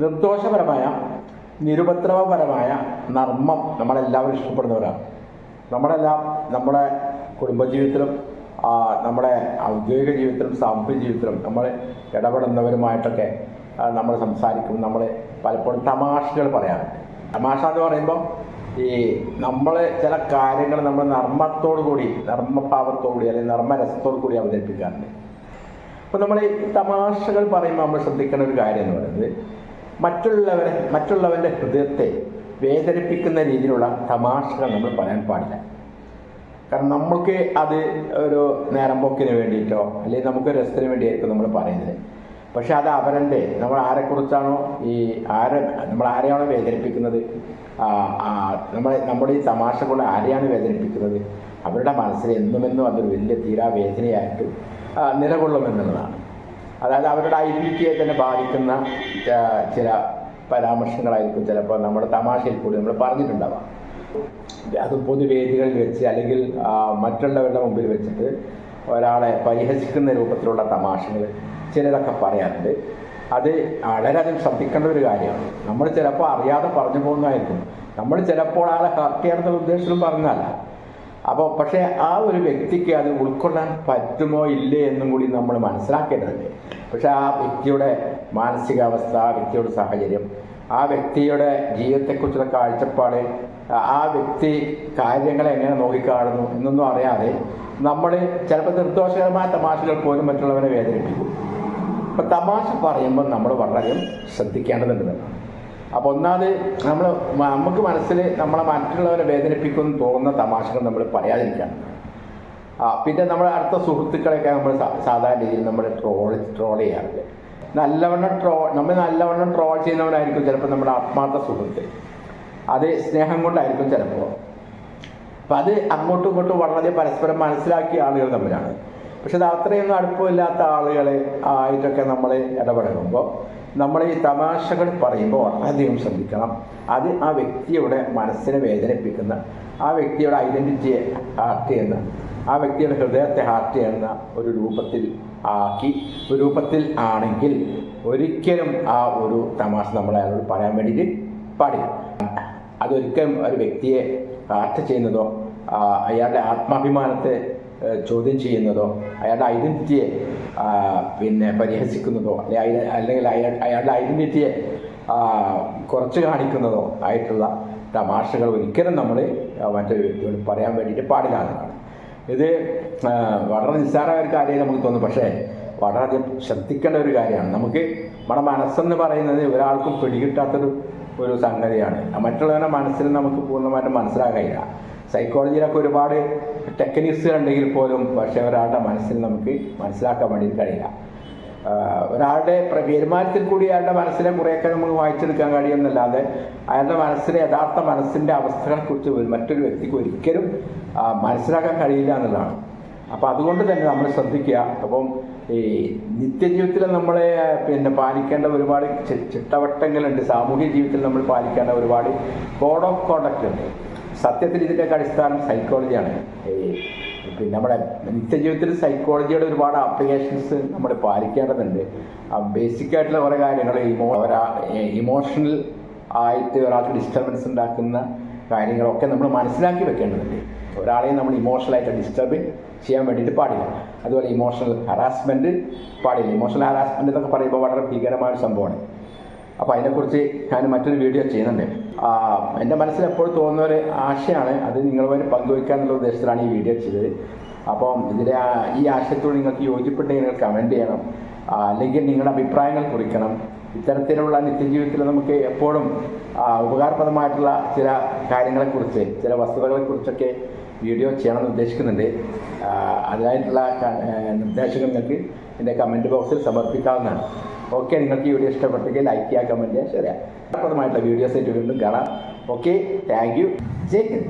നിർദോഷപരമായ നിരുപദ്രവപരമായ നർമ്മം നമ്മളെല്ലാവരും ഇഷ്ടപ്പെടുന്നവരാണ്. നമ്മളെല്ലാം നമ്മുടെ കുടുംബജീവിതത്തിലും നമ്മുടെ ഔദ്യോഗിക ജീവിതത്തിലും സാമൂഹ്യ ജീവിതത്തിലും നമ്മൾ ഇടപെടുന്നവരുമായിട്ടൊക്കെ നമ്മൾ സംസാരിക്കും. നമ്മൾ പലപ്പോഴും തമാശകൾ പറയാറുണ്ട്. തമാശ എന്ന് പറയുമ്പോൾ ഈ നമ്മൾ ചില കാര്യങ്ങൾ നമ്മൾ നർമ്മത്തോടു കൂടി നർമ്മഭാവത്തോടു കൂടി അല്ലെങ്കിൽ നർമ്മരസത്തോടു കൂടി അവതരിപ്പിക്കാറുണ്ട്. അപ്പോൾ നമ്മൾ ഈ തമാശകൾ പറയുമ്പോൾ നമ്മൾ ശ്രദ്ധിക്കേണ്ട ഒരു കാര്യം എന്ന് പറയുന്നത് മറ്റുള്ളവരെ മറ്റുള്ളവന്റെ ഹൃദയത്തെ വേദനിപ്പിക്കുന്ന രീതിയിലുള്ള തമാശകൾ നമ്മൾ പറയാൻ പാടില്ല. കാരണം നമ്മൾക്ക് അത് ഒരു നേരം പോക്കിന് വേണ്ടിയിട്ടോ അല്ലെങ്കിൽ നമുക്ക് രസത്തിന് വേണ്ടിയായിരിക്കും നമ്മൾ പറയുന്നത്. പക്ഷെ അത് അവരന്റെ നമ്മൾ ആരെക്കുറിച്ചാണോ ഈ ആരെ നമ്മൾ ആരെയാണോ വേദനിപ്പിക്കുന്നത്? നമ്മളെ നമ്മുടെ ഈ തമാശ കൊണ്ട് ആരെയാണ് വേദനിപ്പിക്കുന്നത്? അവരുടെ മനസ്സിൽ എന്നുമെന്നും അതൊരു വലിയ തീരാവേദനയായിട്ട് നിലകൊള്ളുമെന്നുള്ളതാണ്. അതായത് അവരുടെ ഐഡന്റിറ്റിയെ തന്നെ ബാധിക്കുന്ന ചില പരാമർശങ്ങളായിരിക്കും ചിലപ്പോൾ നമ്മുടെ തമാശയിൽ കൂടി നമ്മൾ പറഞ്ഞിട്ടുണ്ടാവാം. അത് പൊതുവേദികളിൽ വെച്ച് അല്ലെങ്കിൽ മറ്റുള്ളവരുടെ മുമ്പിൽ വെച്ചിട്ട് ഒരാളെ പരിഹസിക്കുന്ന രൂപത്തിലുള്ള തമാശകൾ ചിലതൊക്കെ പറയാറുണ്ട്. അത് വളരെയധികം ശ്രദ്ധിക്കേണ്ട ഒരു കാര്യമാണ്. നമ്മൾ ചിലപ്പോൾ അറിയാതെ പറഞ്ഞു പോകുന്നതായിരിക്കും. നമ്മൾ ചിലപ്പോൾ ആളെ ഹർട്ട് ചെയ്യാനുള്ള ഉദ്ദേശത്തിലും പറഞ്ഞതല്ല. അപ്പോൾ പക്ഷേ ആ ഒരു വ്യക്തിക്ക് അത് ഉൾക്കൊള്ളാൻ പറ്റുമോ ഇല്ലേ എന്നും കൂടി നമ്മൾ മനസ്സിലാക്കേണ്ടതുണ്ട് പക്ഷേ ആ വ്യക്തിയുടെ മാനസികാവസ്ഥ ആ വ്യക്തിയുടെ സാഹചര്യം ആ വ്യക്തിയുടെ ജീവിതത്തെക്കുറിച്ചുള്ള കാഴ്ചപ്പാട് ആ- വ്യക്തി കാര്യങ്ങളെ എങ്ങനെ നോക്കിക്കാണുന്നു എന്നൊന്നും അറിയാതെ നമ്മൾ ചിലപ്പോൾ നിർദോഷകരമായ തമാശകൾ പോലും മറ്റുള്ളവരെ വേദനിപ്പിക്കും. അപ്പം തമാശ പറയുമ്പോൾ നമ്മൾ വളരെയും ശ്രദ്ധിക്കേണ്ടതുണ്ടെന്നാണ് അപ്പോൾ ഒന്നാമത് നമ്മൾ നമുക്ക് മനസ്സിൽ നമ്മളെ മറ്റുള്ളവരെ വേദനിപ്പിക്കുമെന്ന് തോന്നുന്ന തമാശകൾ നമ്മൾ പറയാതിരിക്കണം. പിന്നെ നമ്മുടെ അടുത്ത സുഹൃത്തുക്കളെയൊക്കെ നമ്മൾ സാധാരണ രീതിയിൽ നമ്മൾ ട്രോൾ ട്രോൾ ചെയ്യാറുണ്ട്. നല്ലവണ്ണം ട്രോൾ നമ്മൾ നല്ലവണ്ണം ട്രോൾ ചെയ്യുന്നവരായിരിക്കും ചിലപ്പോൾ നമ്മുടെ ആത്മാർത്ഥ സുഹൃത്ത്. അത് സ്നേഹം കൊണ്ടായിരിക്കും ചിലപ്പോൾ. അപ്പം അത് അങ്ങോട്ടും ഇങ്ങോട്ടും വളരെ പരസ്പരം മനസ്സിലാക്കിയ ആളുകൾ തമ്മിലാണ്. പക്ഷെ അത് അത്രയൊന്നും അടുപ്പമില്ലാത്ത ആളുകളെ ആയിട്ടൊക്കെ നമ്മൾ ഇടപഴകുമ്പോൾ നമ്മൾ ഈ തമാശകൾ പറയുമ്പോൾ വളരെയധികം ശ്രദ്ധിക്കണം. അത് ആ വ്യക്തിയുടെ മനസ്സിനെ വേദനിപ്പിക്കുന്ന ആ വ്യക്തിയുടെ ഐഡന്റിറ്റിയെ ഹാർട്ട് ചെയ്യുന്ന ആ വ്യക്തിയുടെ ഹൃദയത്തെ ഹാർട്ട് ചെയ്യുന്ന ഒരു രൂപത്തിൽ ആക്കി ഒരു രൂപത്തിൽ ആണെങ്കിൽ ഒരിക്കലും ആ ഒരു തമാശ നമ്മൾ അയാളോട് പറയാൻ വേണ്ടിയിട്ട് പാടില്ല. അതൊരിക്കലും ഒരു വ്യക്തിയെ ഹാർട്ട് ചെയ്യുന്നതോ അയാളുടെ ആത്മാഭിമാനത്തെ ചോദ്യം ചെയ്യുന്നതോ അയാളുടെ ഐഡന്റിറ്റിയെ പിന്നെ പരിഹസിക്കുന്നതോ അല്ലെങ്കിൽ അല്ലെങ്കിൽ അയാളുടെ ഐഡന്റിറ്റിയെ കുറച്ച് കാണിക്കുന്നതോ ആയിട്ടുള്ള തമാശകൾ ഒരിക്കലും നമ്മൾ മറ്റൊരു വ്യക്തിയോട് പറയാൻ വേണ്ടിയിട്ട് പാടില്ലാത്തതാണ് ഇത് വളരെ നിസ്സാരമായ ഒരു കാര്യമായി നമുക്ക് തോന്നും. പക്ഷേ വളരെയധികം ശ്രദ്ധിക്കേണ്ട ഒരു കാര്യമാണ്. നമുക്ക് നമ്മുടെ മനസ്സെന്ന് പറയുന്നത് ഒരാൾക്കും പിടികിട്ടാത്തൊരു ഒരു സംഗതിയാണ്. മറ്റുള്ളവരുടെ മനസ്സിൽ നമുക്ക് പൂർണമായിട്ടും മനസ്സിലാക്കില്ല സൈക്കോളജിയിലൊക്കെ ഒരുപാട് ടെക്നിക്സ് ഉണ്ടെങ്കിൽ പോലും പക്ഷേ ഒരാളുടെ മനസ്സിൽ നമുക്ക് മനസ്സിലാക്കാൻ വേണ്ടി കഴിയില്ല. ഒരാളുടെ പ്ര- പെരുമാറ്റത്തിൽ കൂടി അയാളുടെ മനസ്സിനെ കുറേയൊക്കെ നമുക്ക് വായിച്ചെടുക്കാൻ കഴിയുമെന്നല്ലാതെ അയാളുടെ മനസ്സിലെ യഥാർത്ഥ മനസ്സിന്റെ അവസ്ഥകളെക്കുറിച്ച് മറ്റൊരു വ്യക്തിക്ക് ഒരിക്കലും മനസ്സിലാക്കാൻ കഴിയില്ല എന്നുള്ളതാണ്. അപ്പോൾ അതുകൊണ്ട് തന്നെ നമ്മൾ ശ്രദ്ധിക്കുക. അപ്പം ഈ നിത്യജീവിതത്തിൽ നമ്മളെ പിന്നെ പാലിക്കേണ്ട ഒരുപാട് ചിട്ടവട്ടങ്ങളുണ്ട്. സാമൂഹ്യ ജീവിതത്തിൽ നമ്മൾ പാലിക്കേണ്ട ഒരുപാട് കോഡ് ഓഫ് കോണ്ടക്റ്റ് ഉണ്ട്. സത്യത്തിൽ ഇതിന്റെയൊക്കെ അടിസ്ഥാനം സൈക്കോളജിയാണ് പിന്നെ നമ്മുടെ നിത്യജീവിതത്തിൽ സൈക്കോളജിയുടെ ഒരുപാട് ആപ്ലിക്കേഷൻസ് നമ്മൾ പാലിക്കേണ്ടതുണ്ട്. ബേസിക് ആയിട്ടുള്ള കുറേ കാര്യങ്ങൾ ഇമോ ഒരാ ഇമോഷണൽ ആയിട്ട് ഒരാൾക്ക് ഡിസ്റ്റർബൻസ് ഉണ്ടാക്കുന്ന കാര്യങ്ങളൊക്കെ നമ്മൾ മനസ്സിലാക്കി വെക്കേണ്ടതുണ്ട്. ഒരാളെയും നമ്മൾ ഇമോഷണലായിട്ട് ഡിസ്റ്റർബ് ചെയ്യാൻ വേണ്ടിയിട്ട് പാടില്ല. അതുപോലെ ഇമോഷണൽ ഹറാസ്മെന്റ് പാടില്ല. ഇമോഷണൽ ഹറാസ്മെന്റ് എന്നൊക്കെ പറയുമ്പോൾ വളരെ ഭീകരമായ ഒരു സംഭവമാണ്. അപ്പോൾ അതിനെക്കുറിച്ച് ഞാൻ മറ്റൊരു വീഡിയോ ചെയ്യുന്നുണ്ട്. എന്റെ മനസ്സിൽ എപ്പോഴും തോന്നുന്ന ഒരു ആശയാണ് അത് നിങ്ങളുമായി പങ്കുവയ്ക്കുക എന്നുള്ള ഉദ്ദേശത്തിലാണ് ഈ വീഡിയോ ചെയ്തത്. അപ്പം ഇതിലെ ഈ ആശയത്തോട് നിങ്ങൾക്ക് യോജിപ്പുണ്ടെങ്കിൽ നിങ്ങൾ കമന്റ് ചെയ്യണം. അല്ലെങ്കിൽ നിങ്ങളുടെ അഭിപ്രായങ്ങൾ കുറിക്കണം. ഇത്തരത്തിലുള്ള നിത്യജീവിതത്തിൽ നമുക്ക് എപ്പോഴും ഉപകാരപ്രദമായിട്ടുള്ള ചില കാര്യങ്ങളെക്കുറിച്ച് ചില വസ്തുതകളെക്കുറിച്ചൊക്കെ വീഡിയോ ചെയ്യണമെന്ന് ഉദ്ദേശിക്കുന്നുണ്ട്. അതിനായിട്ടുള്ള നിർദ്ദേശങ്ങൾ നിങ്ങൾക്ക് എന്റെ കമന്റ് ബോക്സിൽ സമർപ്പിക്കാവുന്നതാണ്. ഓക്കെ നിങ്ങൾക്ക് ഈ വീഡിയോ ഇഷ്ടപ്പെട്ടെങ്കിൽ ലൈക്ക് ചെയ്യുക കമന്റ് ചെയ്യുക ശരിയാണ് ഫലപ്രദമായിട്ടുള്ള വീഡിയോസ് വീണ്ടും കാണാം. Okay thank you Jai